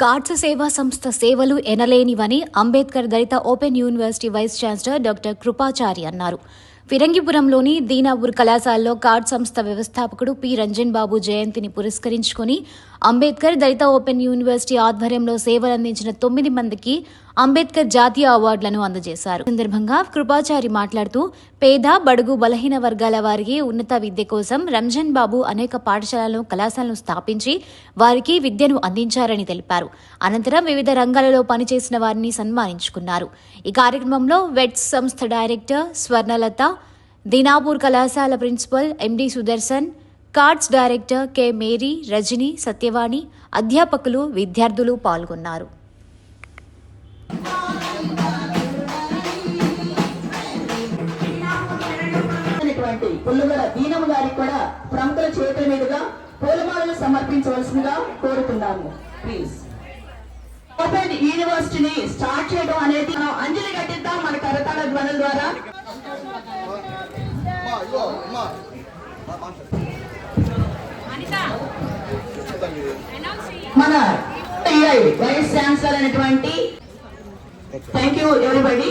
Cards సేవా సంస్థ సేవలు ఎనలేనివని Ambedkar Dalit open university vice chancellor doctor Krupachari అన్నారు. ఫిరంగిపురంలోని దీనాపూర్ కళాశాలలో కార్డ్ సంస్థ వ్యవస్థాపకుడు పి. రంజన్ బాబు జయంతిని పురస్కరించుకొని అంబేద్కర్ దళిత ఓపెన్ యూనివర్సిటీ ఆధ్వర్యంలో సేవలందించిన తొమ్మిది మందికి అంబేద్కర్ జాతీయ అవార్డులను అందజేశారు. సందర్భంగా కృపాచారి మాట్లాడుతూ పేద బడుగు బలహీన వర్గాల వారికి ఉన్నత విద్య కోసం రంజన్ బాబు అనేక పాఠశాలలను కళాశాలను స్థాపించి వారికి విద్యను అందించారని తెలిపారు. అనంతరం వివిధ రంగాలలో పనిచేసిన వారిని సన్మానించుకున్నారు. ఈ కార్యక్రమంలో వెట్స్ సంస్థ డైరెక్టర్ స్వర్ణలత దీనాపూర్ కళాశాల principal MD Sudarshan cards director K Mary Rajani Satyavani అధ్యాపకులు విద్యార్థులు పాల్గొన్నారు. అయినటువంటి పుల్లుగల దీనమ్మ గారికి కూడా ప్రముఖుల చేతుల మీదుగా పూలమాలలు సమర్పించవలసిందిగా కోరుతున్నాము. ప్లీజ్ ఓపెన్ యూనివర్సిటీని స్టార్ట్ చేయడం అనేది మనం అంజలి కట్టిద్దాం మన కరతాళ ధ్వనుల ద్వారా. మన వైస్ ఛాన్సలర్ అనేటువంటి thank you everybody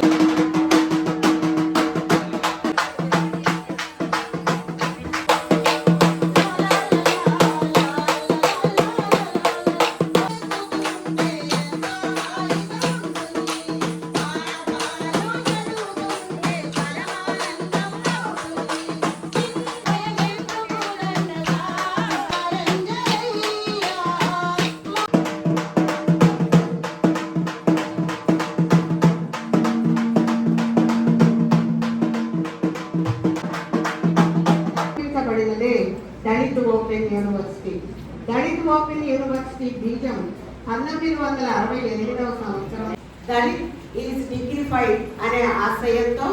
Dalit open university. Dalit open university బీజం పంతొమ్మిది వందల అరవై ఎనిమిదవ సంవత్సరం. దళిత్ ఈజ్ డిగ్నిఫైడ్ అనే ఆశయంతో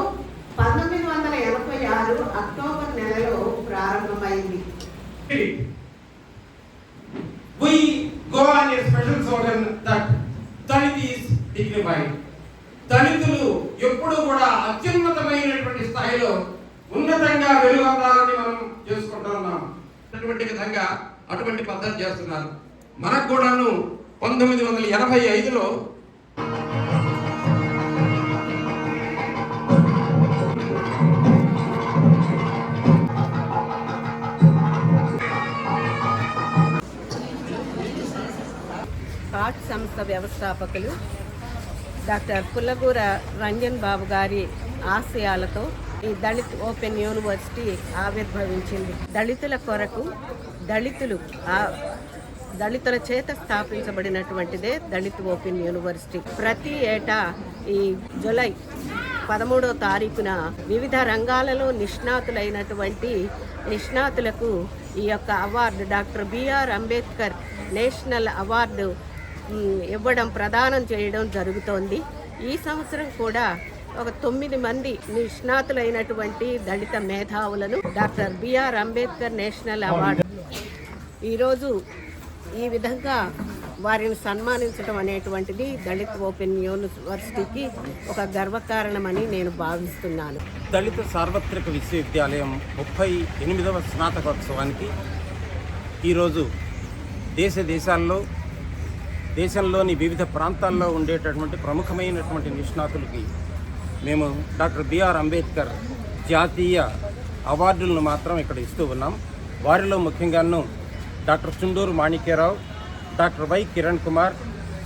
పంతొమ్మిది వందల ఎనభై ఆరు అక్టోబర్ నెలలో ప్రారంభమైంది. We go on a special slogan that Dalit is dignified. దళితులు ఎప్పుడు కూడా అత్యున్నతమైనటువంటి స్థాయిలో ఉన్నతంగా వెలుగొందాలని మనం చేసుకుంటూ అటువంటి విధంగా అటువంటి పద్ధతి చేస్తున్నారు. మనకు కూడాను పంతొమ్మిది వందల ఎనభై ఐదులో కార్ట్ సంస్థ వ్యవస్థాపకులు డాక్టర్ పుల్లగూర రంజన్ బాబు గారి ఆశయాలతో ఈ దళిత్ ఓపెన్ యూనివర్సిటీ ఆవిర్భవించింది. దళితుల కొరకు దళితులు ఆ దళితుల చేత స్థాపించబడినటువంటిదే దళిత్ ఓపెన్ యూనివర్సిటీ. ప్రతి ఏటా ఈ జులై పదమూడో తారీఖున వివిధ రంగాలలో నిష్ణాతులైనటువంటి నిష్ణాతులకు ఈ యొక్క award doctor BR Ambedkar national award ఇవ్వడం ప్రదానం చేయడం జరుగుతోంది. ఈ సంవత్సరం కూడా ఒక తొమ్మిది మంది నిష్ణాతులైనటువంటి దళిత మేధావులను doctor BR Ambedkar national award. ఈరోజు ఈ విధంగా వారిని సన్మానించడం అనేటువంటిది దళిత ఓపెన్ యూనివర్సిటీకి ఒక గర్వకారణమని నేను భావిస్తున్నాను. దళిత సార్వత్రిక విశ్వవిద్యాలయం ముప్పై ఎనిమిదవ స్నాతకోత్సవానికి ఈరోజు దేశ దేశాల్లో దేశంలోని వివిధ ప్రాంతాల్లో ఉండేటటువంటి ప్రముఖమైనటువంటి నిష్ణాతులకి మేము డాక్టర్ బిఆర్ అంబేద్కర్ జాతీయ అవార్డులను మాత్రం ఇక్కడ ఇస్తూ ఉన్నాం. వారిలో ముఖ్యంగాను doctor Chunduru Manikyarao doctor Y Kiran Kumar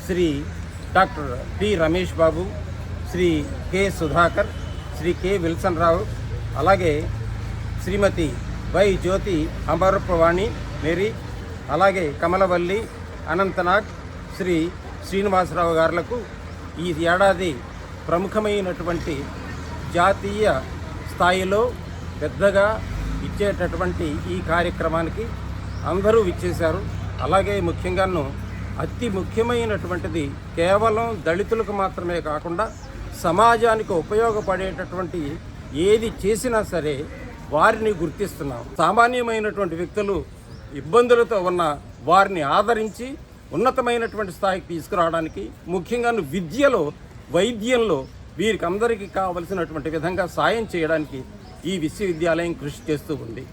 Shri doctor P Ramesh Babu Shri K Sudhakar Shri K Wilson Rao అలాగే శ్రీమతి వై జ్యోతి అమరప్రవాణి మేరీ అలాగే కమలవల్లి అనంతనాగ్ శ్రీ శ్రీనివాసరావు గారులకు ఈ ఏడాది ప్రముఖమైనటువంటి జాతీయ స్థాయిలో పెద్దగా ఇచ్చేటటువంటి ఈ కార్యక్రమానికి అందరూ ఇచ్చేశారు అలాగే ముఖ్యంగాను అతి ముఖ్యమైనటువంటిది కేవలం దళితులకు మాత్రమే కాకుండా సమాజానికి ఉపయోగపడేటటువంటి ఏది చేసినా సరే వారిని గుర్తిస్తున్నాం. సామాన్యమైనటువంటి వ్యక్తులు ఇబ్బందులతో ఉన్న వారిని ఆదరించి ఉన్నతమైనటువంటి స్థాయికి తీసుకురావడానికి ముఖ్యంగా విద్యలో వైద్యంలో వీరికి అందరికీ కావలసినటువంటి విధంగా సాయం చేయడానికి ఈ విశ్వవిద్యాలయం కృషి చేస్తూ ఉంది.